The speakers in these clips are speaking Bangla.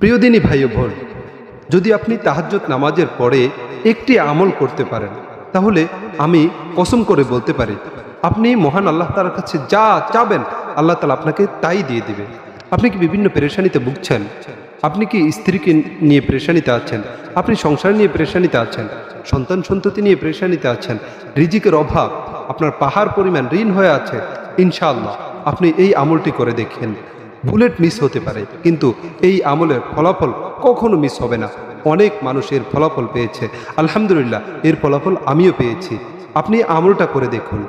প্রিয় দিনী ভাই বোন, যদি আপনি তাহাজ্জত নামাজের পরে একটি আমল করতে পারেন, তাহলে আমি কসম করে বলতে পারি, আপনি মহান আল্লাহ তালার কাছে যা চাবেন, আল্লাহ তালা আপনাকে তাই দিয়ে দিবে। আপনি কি বিভিন্ন পেরেশানিতে ভুগছেন? আপনি কি স্ত্রীকে নিয়ে পেরেশানিতে আছেন? আপনি সংসার নিয়ে পেরেশানিতে আছেন? সন্তান সন্ততি নিয়ে পেরেশানিতে আছেন? রিজিকের অভাব, আপনার পাহাড় পরিমাণ ঋণ হয়ে আছে? ইনশাআল্লাহ, আপনি এই আমলটি করে দেখেন। বুলেট মিস হতে পারে, কিন্তু এই আমলের ফলাফল কখনো মিস হবে না। অনেক মানুষ এর ফলাফল পেয়েছে। আলহামদুলিল্লাহ, এর ফলাফল আমিও পেয়েছি। আপনি আমলটা করে দেখুন।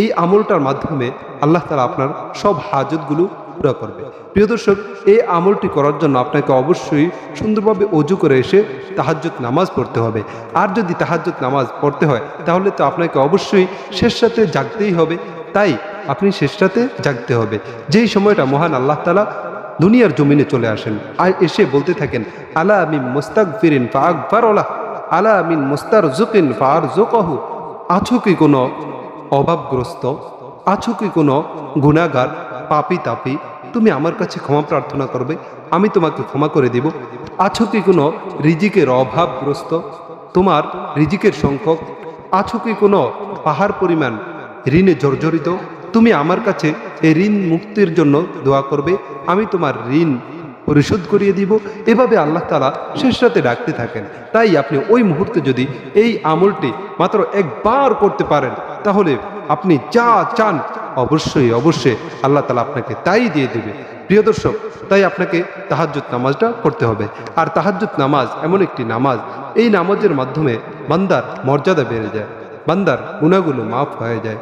এই আমলটার মাধ্যমে আল্লাহ তালা আপনার সব হাজতগুলো পুরো করবে। প্রিয় দর্শক, এই আমলটি করার জন্য আপনাকে অবশ্যই সুন্দরভাবে অজু করে এসে তাহাজ্জুদ নামাজ পড়তে হবে। আর যদি তাহাজ্জুদ নামাজ পড়তে হয়, তাহলে তো আপনাকে অবশ্যই শেষ সাথে জাগতেই হবে। তাই আপনি শেষ রাতে জাগতে হবে। যেই সময়টা মহান আল্লাহ তালা দুনিয়ার জমিনে চলে আসেন, আর এসে বলতে থাকেন, আলা আমিন মোস্তাক ফিরিন ফা আকবর আলা আমিন মোস্তার জুকিন ফা আর জোকাহু আছো কি কোনো অভাবগ্রস্ত? আছো কি কোনো গুণাগার পাপি তাপি তুমি আমার কাছে ক্ষমা প্রার্থনা করবে, আমি তোমাকে ক্ষমা করে দিব। আছো কি কোনো রিজিকের অভাবগ্রস্ত? তোমার রিজিকের সংখ্যক, আছো কি কোনো পাহাড় পরিমাণ ঋণে জর্জরিত? তুমি আমার কাছে এই ঋণ মুক্তির জন্য দোয়া করবে, আমি তোমার ঋণ পরিশোধ করিয়ে দিব। এভাবে আল্লাহ তালা শেষ রাতে ডাকতে থাকেন। তাই আপনি ওই মুহূর্তে যদি এই আমলটি মাত্র একবার করতে পারেন, তাহলে আপনি যা চান অবশ্যই অবশ্যই আল্লাহ তালা আপনাকে তাই দিয়ে দেবে। প্রিয় দর্শক, তাই আপনাকে তাহাজ্জুদ নামাজটা পড়তে হবে। আর তাহাজ্জুদ নামাজ এমন একটি নামাজ, এই নামাজের মাধ্যমে বান্দার মর্যাদা বেড়ে যায়, বান্দার গুণাগুলো মাফ হয়ে যায়।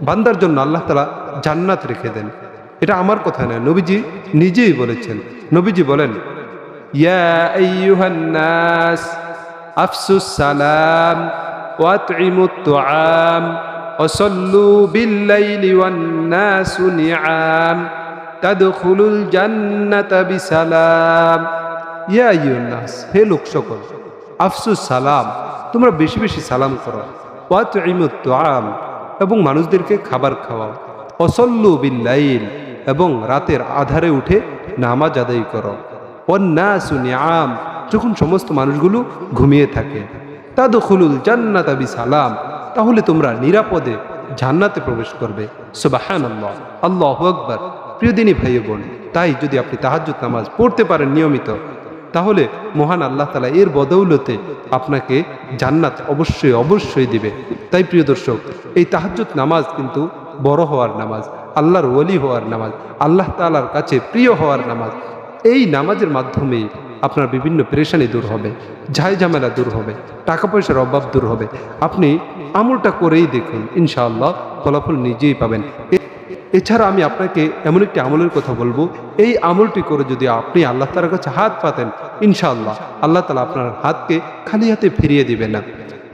বান্দার জন্য আল্লাহ তালা জান্নাত রেখে দেন। এটা আমার কথা নয়, নবীজি নিজেই বলেছেন। নবীজি বলেন আফসুস সালাম বিসালাম। ইয়া হে লোক সকল আফসুস সালাম, তোমরা বেশি বেশি সালাম করো। তুআম এবং মানুষদেরকে খাবার খাওয়াও। অসল্লু বিল্লাইল এবং রাতের আধারে উঠে নামাজ আদায় করো। অন্যাসু নিয়াম যখন সমস্ত মানুষগুলো ঘুমিয়ে থাকে। তাদখুলুল জান্নাত আবি সালাম তাহলে তোমরা নিরাপদে জান্নাতে প্রবেশ করবে। সুবাহান আল্লাহ আল্লাহ আকবর। প্রিয় দিনী ভাই বোন, তাই যদি আপনি তাহাজ্জুদ নামাজ পড়তে পারেন নিয়মিত তাহলে মহান আল্লাহ তালা এর বদৌলতে আপনাকে জান্নাত অবশ্যই অবশ্যই দিবে। তাই প্রিয় দর্শক, এই তাহাজ্জুদ নামাজ কিন্তু বড় হওয়ার নামাজ, আল্লাহর ওলি হওয়ার নামাজ, আল্লাহ তালার কাছে প্রিয় হওয়ার নামাজ, এই নামাজের মাধ্যমে আপনার বিভিন্ন পেরেশানি দূর হবে ঝাই ঝামেলা দূর হবে টাকা পয়সার অভাব দূর হবে। আপনি আমলটা করেই দেখুন, ইনশাআল্লাহ ফলাফল নিজেই পাবেন। এছাড়া আমি আপনাকে এমন একটি আমলের কথা বলব। এই আমলটি করে যদি আপনি আল্লাহ তালার কাছে হাত পাতেন, ইনশাআল্লাহ আল্লাহ তালা আপনার হাতকে খালি হাতে ফিরিয়ে দিবেন না।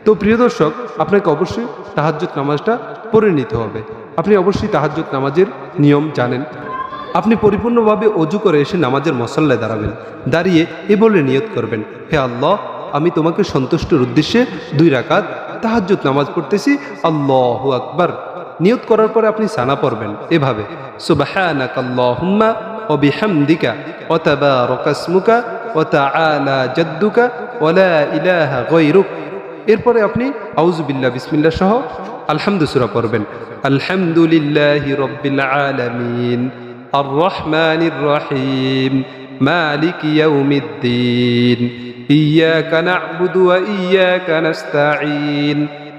তো প্রিয় দর্শক, আপনাকে অবশ্যই তাহাজ্জুদ নামাজটা পড়ে নিতে হবে। আপনি অবশ্যই তাহাজ্জুদ নামাজের নিয়ম জানেন। আপনি পরিপূর্ণভাবে অজু করে এসে নামাজের মশল্লায় দাঁড়াবেন। দাঁড়িয়ে এ বলে নিয়ত করবেন, হে আল্লাহ, আমি তোমাকে সন্তুষ্টের উদ্দেশ্যে দুই রাকাত তাহাজ্জুদ নামাজ পড়তেছি। আল্লাহ আকবার। নিয়ত করার পরে আপনি সানা পড়বেন এভাবে সুবহানাক আল্লাহুম্মা ওয়া বিহামদিকা ওয়া তাবারাকা ইসমুকা ওয়া তাআলা জাদ্দুকা ওয়া লা ইলাহা গায়রুক এরপরে আপনি আউজুবিল্লাহ বিসমিল্লাহ সহ আলহামদু সূরা পড়বেন আলহামদুলিল্লাহি রাব্বিল আলামিন আর রহমানির রহিম মালিক ইয়াউমিদ্দিন إياك نعبد وإياك نستعين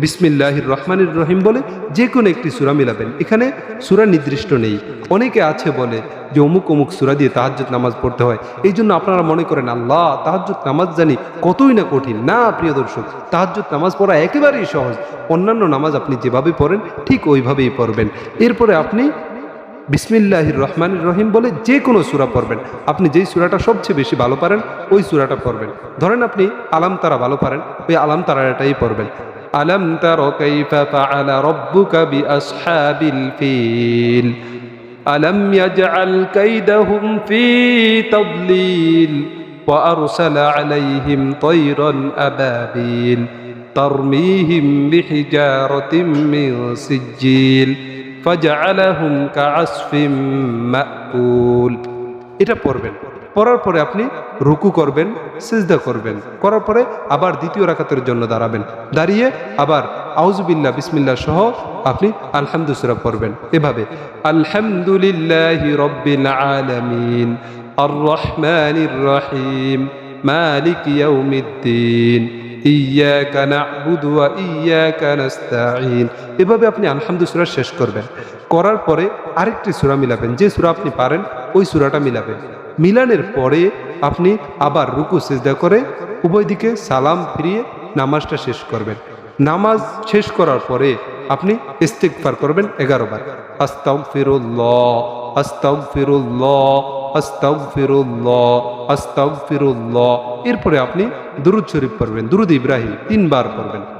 বিসমিল্লাহির রহমানির রহিম বলে যে কোনো একটি সুরা মিলাবেন। এখানে সুরা নির্দিষ্ট নেই। অনেকে আছে বলে যে অমুক অমুক সূরা দিয়ে তাহাজ্জুদ নামাজ পড়তে হয়। এই জন্য আপনারা মনে করেন, আল্লাহ, তাহাজ্জুদ নামাজ জানি কতই না কঠিন। না, প্রিয় দর্শক, তাহাজ্জুদ নামাজ পড়া একেবারেই সহজ। অন্যান্য নামাজ আপনি যেভাবে পড়েন, ঠিক ওইভাবেই পড়বেন। এরপরে আপনি বিসমিল্লাহির রহমানির রহিম বলে যে কোনো সূরা পড়বেন। আপনি যেই সূরাটা সবচেয়ে বেশি ভালো পারেন, ওই সূরাটা পড়বেন। ধরেন আপনি আলাম তারা ভালো পারেন, ওই আলাম তারাটাই পড়বেন। আলম তার কাইফা ফাআলা রাব্বুকা বিআসহাবিল ফিল ألم يجعل كيدهم في تضليل وأرسل عليهم طيرا أبابيل ترميهم بحجارة من سجيل فجعلهم كعصف مأكول এটা পড়বেন পড়ার পরে আপনি রুকু করবেন, সিজদা করবেন। করার পরে আবার দ্বিতীয় রাকাতের জন্য দাঁড়াবেন। দাঁড়িয়ে আবার আউজবিল্লা বিসমিল্লা সহ আপনি আলহামদুসরা পড়বেন। এভাবে, আলহামদুলিল্লাহ রব্বিল আলামিন আর রহমানির রহিম মালিক ইয়াউমিদ্দিন ইয়াকা না'বুদু ওয়া নাস্তাঈন। এভাবে আপনি আলহামদুলিল্লাহ শেষ করবেন। করার পরে আরেকটি সূরা মিলাবেন। যে সূরা আপনি পারেন, ওই সূরাটা মিলাবেন। মিলানের পরে আপনি আবার রুকু, সিজদা করে উভয় দিকে সালাম ফিরিয়ে নামাজটা শেষ করবেন। নামাজ শেষ করার পরে আপনি ইস্তিগফার করবেন এগারো বার। আস্তাগফিরুল্লাহ আস্তাগফিরুল্লাহ আস্তাগফিরুল্লাহ আস্তাগফিরুল্লাহ। এরপরে আপনি দুরুদ শরীফ পড়বেন, দুরুদ ইব্রাহিম তিনবার পড়বেন।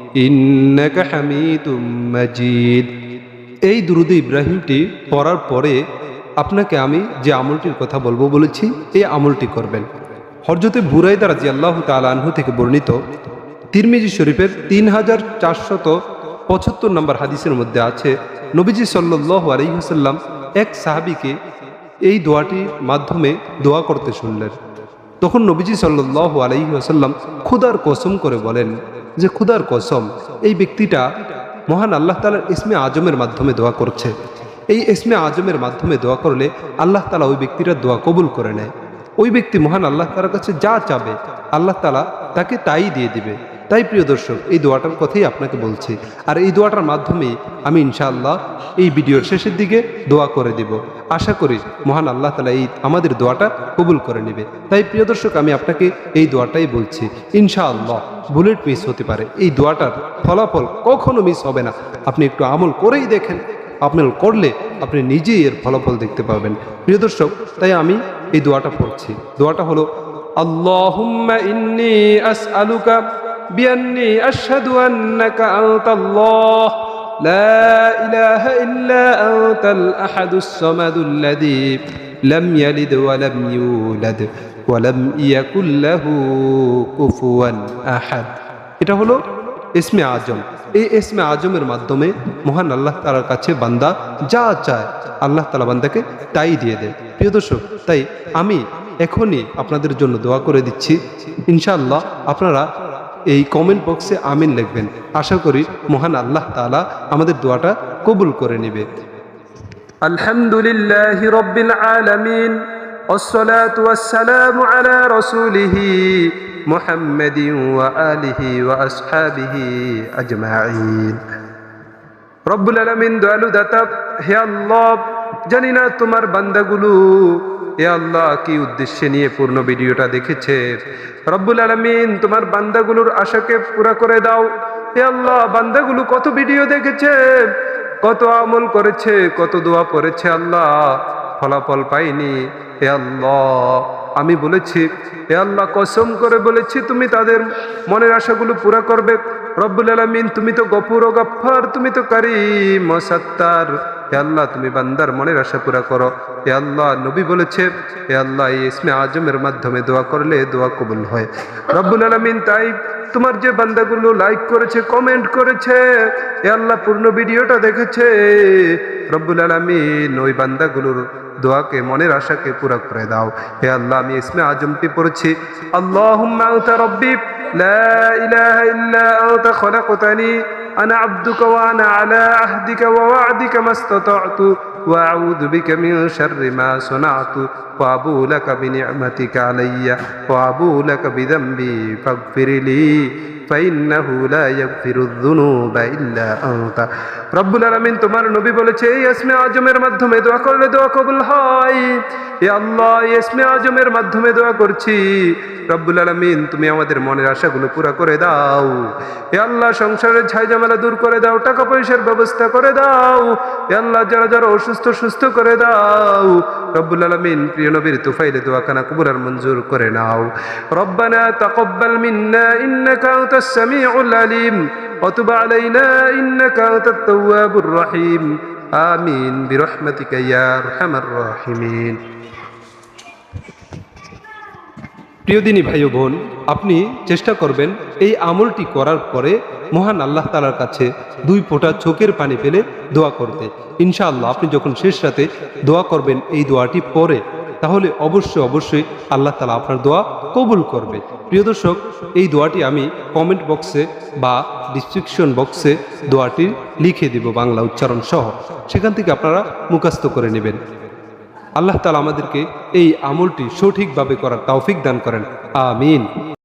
ইন্নাকা হামিদুম মাজিদ। এই দুরুদ ইব্রাহিমটি পড়ার পরে আপনাকে আমি যে আমলটির কথা বলব বলেছি, এই আমলটি করবেন। হরজতে বুরাইদা রাজি আল্লাহ তালাহু থেকে বর্ণিত তিরমিজি শরীফের তিন হাজার চারশত পঁচাত্তর নম্বর হাদিসের মধ্যে আছে, নবীজি সাল্লাহ আলহিহাসাল্লাম এক সাহাবিকে এই দোয়াটির মাধ্যমে দোয়া করতে শুনলেন। তখন নবীজি সাল্লাহ আলহি আসাল্লাম ক্ষুদার কসম করে বলেন যে ক্ষুদার কসম, এই ব্যক্তিটা মহান আল্লাহ তালার ইসমে আজমের মাধ্যমে দোয়া করছে। এই ইসমে আজমের মাধ্যমে দোয়া করলে আল্লাহ তালা ওই ব্যক্তিটা দোয়া কবুল করে নেয়। ওই ব্যক্তি মহান আল্লাহ তালার কাছে যা চাবে, আল্লাহ তালা তাকে তাই দিয়ে দিবে। তাই প্রিয় দর্শক, এই দোয়াটার কথাই আপনাকে বলছি। আর এই দোয়াটার মাধ্যমে আমি ইনশাআল্লাহ এই ভিডিওর শেষের দিকে দোয়া করে দিব। আশা করি মহান আল্লাহ তালা এই আমাদের দোয়াটা কবুল করে নেবে। তাই প্রিয় দর্শক, আমি আপনাকে এই দোয়াটাই বলছি, ইনশাআল্লাহ বুলেট মিস হতে পারে। এই দোয়াটার ফলাফল কখনো মিস হবে না। আপনি একটু আমল করেই দেখেন আপনার করলে আপনি নিজেই এর ফলাফল দেখতে পাবেন। প্রিয় দর্শক, তাই আমি এই দোয়াটা পড়ছি। দোয়াটা হলো আসআলুকা বিআন্নি আশহাদু আন্নাকা আনতাল্লাহ لا إله إلا أنت الأحد الصمد الذي لم يلد ولم يولد ولم يكن له كفوا أحد এটা হলো ইসমে আজম এই ইসমে আজমের মাধ্যমে মহান আল্লাহ তালার কাছে বান্দা যা চায় আল্লাহ তালা বান্দাকে তাই দিয়ে দেয় প্রিয় দর্শক তাই আমি এখনই আপনাদের জন্য দোয়া করে দিচ্ছি ইনশাআল্লাহ আপনারা এই কমেন্ট বক্সে আমিন লিখবেন আশা করি মহান আল্লাহ তালা আমাদের দোয়াটা কবুল করে নেবে আলহামদুলিল্লাহ রব্বিল আলামিন والصلاة والسلام على رسوله محمد وآله وأصحابه أجمعين রব্বুল আলমিন দয়ালু দাতা হে আল্লাহ জানি না তোমার বান্দাগুলো হে আল্লাহ কি উদ্দেশ্যে নিয়ে পূর্ণ ভিডিওটা দেখেছে? রব্বুল আলমিন, তোমার বান্দাগুলোর আশাকে পুরা করে দাও। এ আল্লাহ, বান্দাগুলো কত ভিডিও দেখেছে, কত আমল করেছে, কত দোয়া পড়েছে আল্লাহ। ফলাফল পাইনি। এ আল্লাহ, আমি বলেছি, এ আল্লাহ কসম করে বলেছি, তুমি তাদের মনের আশাগুলো পুরা করবে। রব্বুল আলমিন, তুমি তো গপুর ও তুমি তো কারিম ও সত্তার। হে আল্লাহ, তুমি বান্দার মনের আশা পুরা করো। হে আল্লাহ, নবী বলেছে, হে আল্লাহ ইসমে আজমের মাধ্যমে দোয়া করলে দোয়া কবুল হয়। রব্বুল আলমিন তাই তোমার যে বান্দাগুলো লাইক করেছে কমেন্ট করেছে এ আল্লাহ, পূর্ণ ভিডিওটা দেখেছে। রব্বুল আলমিন ওই বান্দাগুলোর দোয়াকে মনের আশাকে পুরা করে দাও হে আল্লাহ আমি ইসমে আজমটি পড়েছি আল্লাহুম্মা আনতা রব্বি লা ইলাহা ইল্লা আনতা খলাকতানি أنا عبدك وأنا على عهدك ووعدك ما استطعت وأعوذ بك من شر ما صنعت وأبو لك بنعمتك علي وأبو لك بذنبي فاغفر لي فإنه لا يغفر الذنوب إلا أنت রব্বুল আলামিন তোমার নবী বলেছে এই ইসমে আজমের মাধ্যমে দোয়া করলে দোয়া কবুল হয় এ আল্লাহ এই ইসমে আজমের মাধ্যমে দোয়া করছি রব্বুল আলামিন তুমি আমাদের মনের আশাগুলো পুরা করে দাও এ আল্লাহ সংসারের ঝাইঝামেলা দূর করে দাও টাকা পয়সার ব্যবস্থা করে দাও এ আল্লাহ যারা যারা অসুস্থ সুস্থ করে দাও রব্বুল আলামিন প্রিয় নবীর তুফাইলে দোয়াখানা কবুলার মঞ্জুর করে নাও রব্বানা তাকাব্বাল মিন্না ইন্নাকা আনতাস সামিউল আলিম وتب علينا إنك أنت التواب الرحيم آمين برحمتك يا أرحم الراحمين প্রিয় দিনী ভাই ও বোন আপনি চেষ্টা করবেন এই আমলটি করার পরে মহান আল্লাহ তালার কাছে দুই ফোঁটা চোখের পানি ফেলে দোয়া করতে ইনশাআল্লাহ আপনি যখন শেষ রাতে দোয়া করবেন এই দোয়াটি পরে তাহলে অবশ্যই অবশ্যই আল্লাহ তালা আপনার দোয়া কবুল করবে। প্রিয় দর্শক, এই দোয়াটি আমি কমেন্ট বক্সে বা ডিসক্রিপশন বক্সে দোয়াটি লিখে দিব বাংলা উচ্চারণ সহ। সেখান থেকে আপনারা মুখাস্ত করে নেবেন। আল্লাহ তালা আমাদেরকে এই আমলটি সঠিকভাবে করার তৌফিক দান করেন। আমিন।